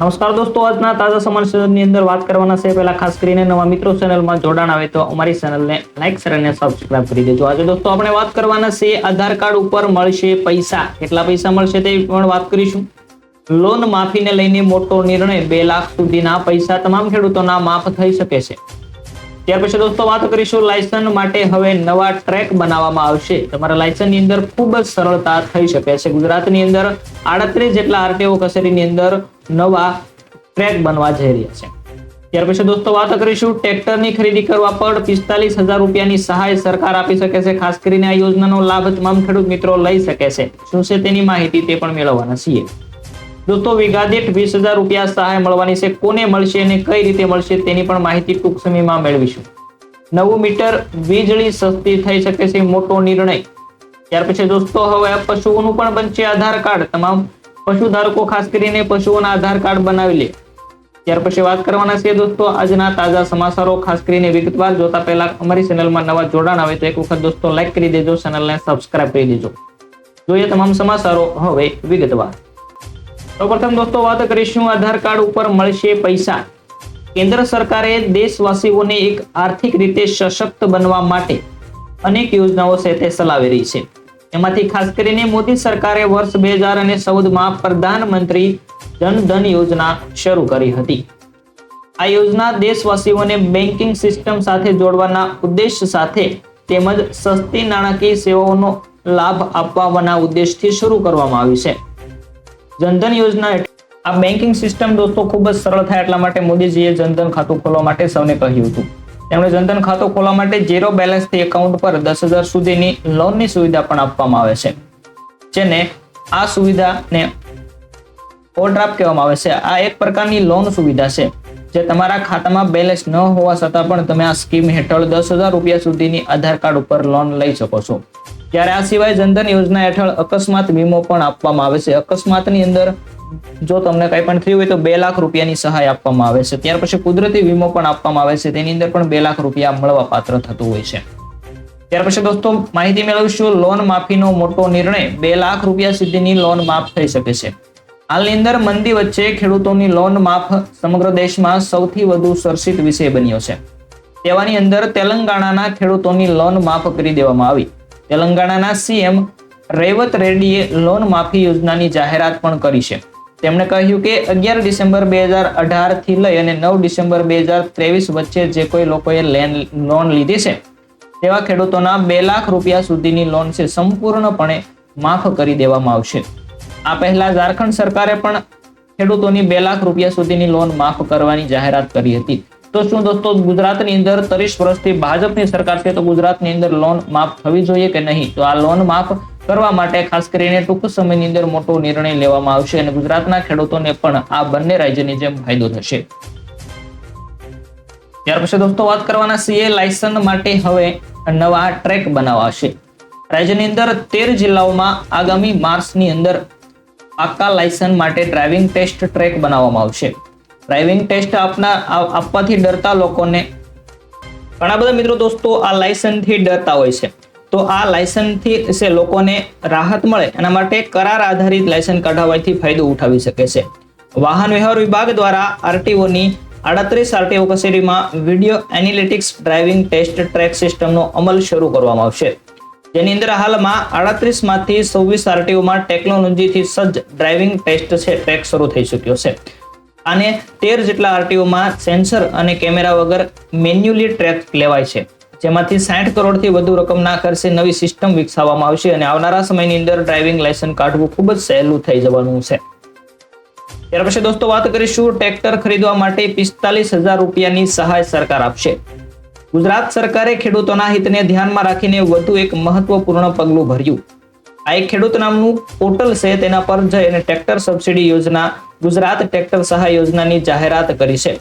નમસ્કાર દોસ્તો, આજના તાજા સમાચારની અંદર વાત કરવાના છે પહેલા ખાસ કરીને નવા મિત્રો ચેનલમાં જોડાણ આવે તો અમારી ચેનલને લાઈક શેર અને સબસ્ક્રાઇબ કરી દેજો. આજે દોસ્તો, આપણે વાત કરવાના છે આધાર કાર્ડ ઉપર મળશે પૈસા. કેટલા પૈસા મળશે તે પણ વાત કરીશું. લોન માફીને લઈને મોટો નિર્ણય બે લાખ સુધીના પૈસા તમામ ખેડૂતોના માફ થઈ શકે છે. ત્યાર પછી દોસ્તો, વાત કરીશું લાયસન્સ માટે હવે નવા ટ્રેક બનાવવામાં આવશે. તમારા લાયસન્સની અંદર ખૂબ જ સરળતા થઈ શકે છે. ગુજરાતની અંદર આડત્રીસ જેટલા આરટીઓ કચેરીની અંદર નવા ટ્રેક બનવા જઈ રહ્યા છે. ત્યાર પછી દોસ્તો વાત કરીશું, ટ્રેક્ટરની ખરીદી કરવા પર પિસ્તાલીસ હજાર રૂપિયાની સહાય સરકાર આપી શકે છે. ખાસ કરીને આ યોજનાનો લાભ તમામ ખેડૂત મિત્રો લઈ શકે છે. શું છે તેની માહિતી તે પણ મેળવવાના છીએ. દોસ્તો, વીઘા વીસ હજાર રૂપિયા સહાય મળવાની છે. કોને મળશે અને કઈ રીતે મળશે તેની પણ માહિતી ટૂંક સમયમાં મેળવીશું. નવું મીટર વીજળી સસ્તી થઈ શકે છે, મોટો નિર્ણય. ત્યાર પછી દોસ્તો, હવે પશુઓનું પણ બનશે આધાર કાર્ડ. તમામ પશુ ધારકો ખાસ કરીને પશુઓના આધાર કાર્ડ બનાવી લે. ત્યાર પછી વાત કરવાના છે દોસ્તો, આજના તાજા સમાચારો ખાસ કરીને વિગતવાર જોતા પહેલા અમારી ચેનલમાં નવા જોડાણ આવે તો એક વખત દોસ્તો લાઈક કરી દેજો, ચેનલને સબસ્ક્રાઇબ કરી દેજો. જોઈએ તમામ સમાચારો હવે વિગતવાર. સૌપ્રથમ દોસ્તો વાત કરીશું આધાર કાર્ડ ઉપર મળશે પૈસા. કેન્દ્ર સરકારે દેશવાસીઓને એક આર્થિક રીતે સશક્ત બનવા માટે અનેક યોજનાઓ છે તે ચલાવી રહી છે. એમાંથી ખાસ કરીને મોદી સરકારે વર્ષ બે હજાર અને ચૌદમાં પ્રધાનમંત્રી જન ધન યોજના શરૂ કરી હતી. આ યોજના દેશવાસીઓને બેન્કિંગ સિસ્ટમ સાથે જોડવાના ઉદ્દેશ સાથે તેમજ સસ્તી નાણાકીય સેવાઓનો લાભ આપવાના ઉદ્દેશથી શરૂ કરવામાં આવી છે. જનધન યોજના આ બેન્કિંગ સિસ્ટમ દોસ્તો ખૂબ જ સરળ થાય એટલા માટે મોદીજીએ જનધન ખાતું ખોલવા માટે સૌને કહ્યું હતું. તેમણે જનધન ખાતું ખોલવા માટે ઝીરો બેલેન્સથી એકાઉન્ટ પર દસ હજાર સુધીની લોનની સુવિધા પણ આપવામાં આવે છે. જેને આ સુવિધાને ઓવરડ્રાફ્ટ કહેવામાં આવે છે. આ એક પ્રકારની લોન સુવિધા છે, જે તમારા ખાતામાં બેલેન્સ ન હોવા છતાં પણ તમે આ સ્કીમ હેઠળ દસ હજાર રૂપિયા સુધીની આધાર કાર્ડ ઉપર લોન લઈ શકો છો. ત્યારે આ સિવાય જનધન યોજના હેઠળ અકસ્માત વીમો પણ આપવામાં આવે છે. અકસ્માતની અંદર જો તમને કંઈ પણ થયું હોય તો બે લાખ રૂપિયાની સહાય આપવામાં આવે છે. ત્યાર પછી કુદરતી વીમો પણ આપવામાં આવે છે. તેની અંદર પણ બે લાખ રૂપિયા મળવા પાત્ર થતું હોય છે. ત્યાર પછી દોસ્તો, માહિતી મેળવીશું. લોન માફીનો મોટો નિર્ણય બે લાખ રૂપિયા સુધીની લોન માફ થઈ શકે છે. હાલની અંદર મંદી વચ્ચે ખેડૂતોની લોન માફ સમગ્ર દેશમાં સૌથી વધુ ચર્ચિત વિષય બન્યો છે. તેવાની અંદર તેલંગાણાના ખેડૂતોની લોન માફ કરી દેવામાં આવી. તેલંગાણાના સીએમ રેવત રેડ્ડીએ લોન માફી યોજનાની જાહેરાત પણ કરી છે. તેમણે કહ્યું કે અગિયાર ડિસેમ્બર બે હજાર અઢારથી લઈ અને નવ ડિસેમ્બર બે હજાર ત્રેવીસ વચ્ચે જે કોઈ લોકોએ લોન લીધી છે, તેવા ખેડૂતોના બે લાખ રૂપિયા સુધીની લોન છે સંપૂર્ણપણે માફ કરી દેવામાં આવશે. આ પહેલા ઝારખંડ સરકારે પણ ખેડૂતોની બે લાખ રૂપિયા સુધીની લોન માફ કરવાની જાહેરાત કરી હતી. તો શું દોસ્તો, ગુજરાતની અંદર ત્રીસ વર્ષથી ભાજપની સરકાર છે તો ગુજરાતની અંદર લોન માફ થવી જોઈએ કે નહીં? તો આ લોન માફ કરવા માટે ખાસ કરીને ટૂંક સમયની અંદર મોટો નિર્ણય લેવામાં આવશે અને ગુજરાતના ખેડૂતોને પણ આ બંને રાજ્યની જેમ ફાયદો થશે. ત્યાર પછી દોસ્તો વાત કરવાના સીએ લાયસન્સ માટે હવે નવા ટ્રેક બનાવાશે. રાજ્યની અંદર તેર જિલ્લાઓમાં આગામી માર્ચની અંદર પાક્કા લાયસન્સ માટે ડ્રાઇવિંગ ટેસ્ટ ટ્રેક બનાવવામાં આવશે. ડ્રાઇવિંગ ટેસ્ટ આપના આપવાથી ડરતા લોકોને ઘણા બધા મિત્રો દોસ્તો આ લાયસન્સથી ડરતા હોય છે. તો આ લાયસન્સથી છે લોકોને રાહત મળે, એના માટે કરાર આધારિત લાયસન્સ કઢાવવાથી ફાયદો ઉઠાવી શકે છે. વાહન વ્યવહાર વિભાગ દ્વારા આરટીઓની આડત્રીસ આરટીઓ કચેરીમાં video analytics driving test track સિસ્ટમનો અમલ શરૂ કરવામાં આવશે. જેની અંદર હાલમાં આડત્રીસમાંથી સવ્વીસ આરટીઓમાં ટેકનોલોજીથી સજ્જ ડ્રાઇવિંગ ટેસ્ટ છે, ટ્રેક શરૂ થઈ ચૂક્યો છે. અને તેર જેટલા આરટીઓમાં સેન્સર અને કેમેરા વગર મેન્યુઅલી ટ્રેક લેવાય છે. જેમાંથી સાઠ કરોડથી વધુ રકમના ખર્ચે નવી સિસ્ટમ વિકસાવવામાં આવશે અને આવનારા સમયની અંદર ડ્રાઇવિંગ લાયસન્સ કાઢવું ખૂબ જ સહેલું થઈ જવાનું છે. ત્યાર પછી દોસ્તો વાત કરીશું ટ્રેક્ટર ખરીદવા માટે પિસ્તાલીસ હજાર રૂપિયાની સહાય સરકાર આપશે. ગુજરાત સરકારે ખેડૂતોના હિતને ધ્યાનમાં રાખીને વધુ એક મહત્વપૂર્ણ પગલું ભર્યું. આ એક ખેડૂત નામનું પોર્ટલ છે, તેના પર જઈ અને ટ્રેક્ટર સબસિડી યોજના ગુજરાત ટ્રેક્ટર સહાય યોજનાની જાહેરાત કરી છે.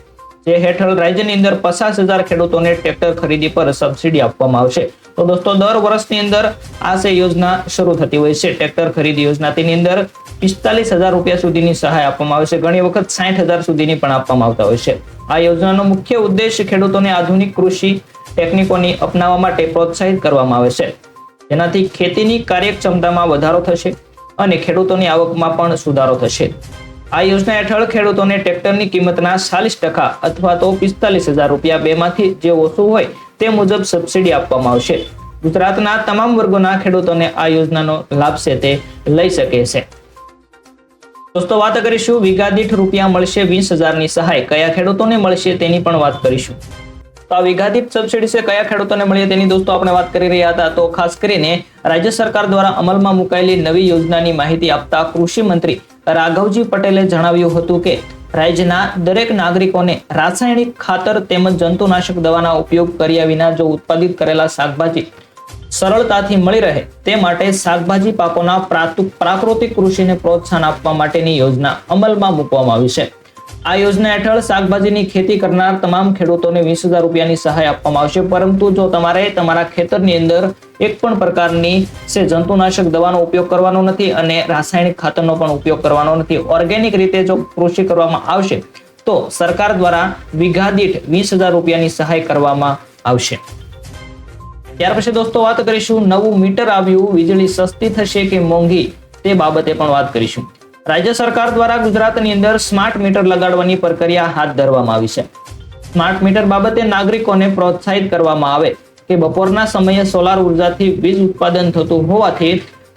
જે હેઠળ રાજ્યની અંદર પચાસ હજાર ખેડૂતોને ટ્રેક્ટર ખરીદી પર સબસિડી આપવામાં આવશે. તો દોસ્તો, દર વર્ષની અંદર આ છે યોજના શરૂ થતી હોય છે. ટ્રેક્ટર ખરીદી યોજના તેની અંદર પિસ્તાલીસ હજાર રૂપિયા સુધીની સહાય આપવામાં આવે છે ઘણી વખત સાઠ હજાર સુધીની પણ આપવામાં આવતા હોય છે. આ યોજનાનો મુખ્ય ઉદ્દેશ ખેડૂતોને આધુનિક કૃષિ ટેકનિકોની અપનાવવા માટે પ્રોત્સાહિત કરવામાં આવે છે. જેનાથી ખેતીની કાર્યક્ષમતામાં વધારો થશે અને ખેડૂતોની આવકમાં પણ સુધારો થશે. આ યોજના હેઠળ ખેડૂતોને ટ્રેક્ટરની કિંમતના ચાલીસ ટકા અથવા તો પિસ્તાલીસ હજાર રૂપિયા બેમાંથી જે ઓછું હોય તે મુજબ સબસિડી આપવામાં આવશે. ગુજરાતના તમામ વર્ગોના ખેડૂતોને આ યોજનાનો લાભ છે તે લઈ શકે છે. દોસ્તો, વાત કરીશું વીઘા દીઠ રૂપિયા મળશે વીસ હજારની સહાય. કયા ખેડૂતોને મળશે તેની પણ વાત કરીશું. તો આ વીઘા દીઠ સબસિડી છે, કયા ખેડૂતોને મળે તેની દોસ્તો આપણે વાત કરી રહ્યા હતા. તો ખાસ કરીને રાજ્ય સરકાર દ્વારા અમલમાં મુકાયેલી નવી યોજનાની માહિતી આપતા કૃષિ મંત્રી રાઘવજી પટેલે જણાવ્યું હતું કે, રાજ્યના દરેક નાગરિકોને રાસાયણિક ખાતર તેમજ જંતુનાશક દવાના ઉપયોગ કર્યા વિના જો ઉત્પાદિત કરેલા શાકભાજી સરળતાથી મળી રહે, તે માટે શાકભાજી પાકોના પ્રાકૃતિક કૃષિને પ્રોત્સાહન આપવા માટેની યોજના અમલમાં મૂકવામાં આવી છે. આ યોજના હેઠળ શાકભાજીની ખેતી કરનાર તમામ ખેડૂતોને વીસ હજાર રૂપિયાની સહાય આપવામાં આવશે. પરંતુ જો તમારે તમારા ખેતરની અંદર એક પણ પ્રકારની છે જંતુનાશક દવાનો ઉપયોગ કરવાનો નથી અને રાસાયણિક ખાતરનો પણ ઉપયોગ કરવાનો નથી, ઓર્ગેનિક રીતે જો કૃષિ કરવામાં આવશે, તો સરકાર દ્વારા વીઘા દીઠ વીસ હજાર રૂપિયાની સહાય કરવામાં આવશે. ત્યાર પછી દોસ્તો વાત કરીશું નવું મીટર આવ્યું, વીજળી સસ્તી થશે કે મોંઘી, તે બાબતે પણ વાત કરીશું. રાજ્ય સરકાર દ્વારા ગુજરાતની અંદર સ્માર્ટ મીટર લગાડવાની પ્રક્રિયા હાથ ધરવામાં આવી છે. સ્માર્ટ મીટર બાબતે નાગરિકોને પ્રોત્સાહિત કરવામાં આવે કે બપોરના સમયે સોલાર ઉર્જાથી વીજ ઉત્પાદન થતું હોવાથી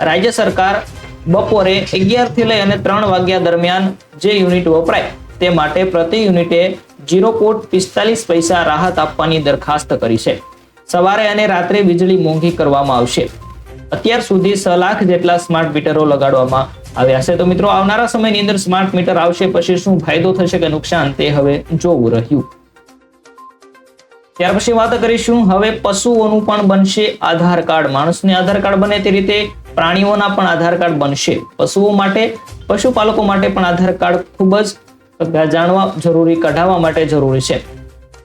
રાજ્ય સરકાર બપોરે અગિયારથી લઈ અને ત્રણ વાગ્યા દરમિયાન જે યુનિટ વપરાય તે માટે પ્રતિ યુનિટે જીરો પોઈન્ટ પિસ્તાલીસ પૈસા રાહત આપવાની દરખાસ્ત કરી છે. સવારે અને રાત્રે વીજળી મોંઘી કરવામાં આવશે. અત્યાર સુધી છ લાખ જેટલા સ્માર્ટ મીટરો લગાડવામાં આવ્યા છે. તો મિત્રો, આવનારા સમયની અંદર સ્માર્ટ મીટર આવશે, પછી શું ફાયદો થશે કે નુકસાન તે હવે જોવું રહ્યું. ત્યાર પછી વાત કરીશું, હવે પશુઓનું પણ બનશે આધાર કાર્ડ. માણસને આધાર કાર્ડ બને તે રીતે પ્રાણીઓના પણ આધાર કાર્ડ બનશે. પશુઓ માટે, પશુપાલકો માટે પણ આધાર કાર્ડ ખૂબ જ જાણવા જરૂરી, કઢાવવા માટે જરૂરી છે.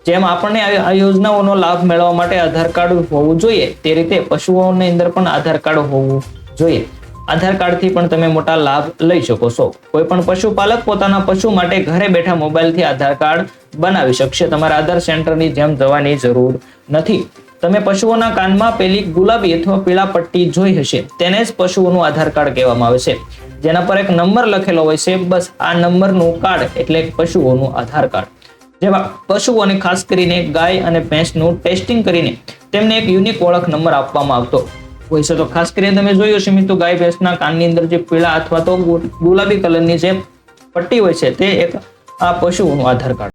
જેમ આપણને આ યોજનાઓનો લાભ મેળવવા માટે આધાર કાર્ડ હોવું જોઈએ, તે રીતે પશુઓની અંદર પણ આધાર કાર્ડ હોવું જોઈએ. આધાર કાર્ડથી પણ તમે મોટા લાભ લઈ શકો છો. કોઈ પણ પશુપાલક પોતાના પશુ માટે ઘરે બેઠા મોબાઈલથી આધાર કાર્ડ બનાવી શકશે. તમારે આધાર સેન્ટરની જેમ જવાની જરૂર નથી. તમે પશુઓના કાનમાં પેલી ગુલાબી અથવા પીળા પટ્ટી જોઈ હશે. તેને જ પશુઓનું આધાર કાર્ડ કહેવામાં આવે છે. જેના પર એક નંબર લખેલો હોય છે. બસ આ નંબરનું કાર્ડ એટલે પશુઓનું આધાર કાર્ડ. જેમાં પશુઓને ખાસ કરીને ગાય અને ભેંસનું ટેસ્ટિંગ કરીને તેમને એક યુનિક ઓળખ નંબર આપવામાં આવતો. હોય છે તો ખાસ કરીને તમે જોયું હશે મિત્રો, ગાય ભેંસના કાનની અંદર જે પીળા અથવા તો ગુલાબી કલરની જે પટ્ટી હોય છે, તે એક આ પશુઓનું આધાર કાર્ડ.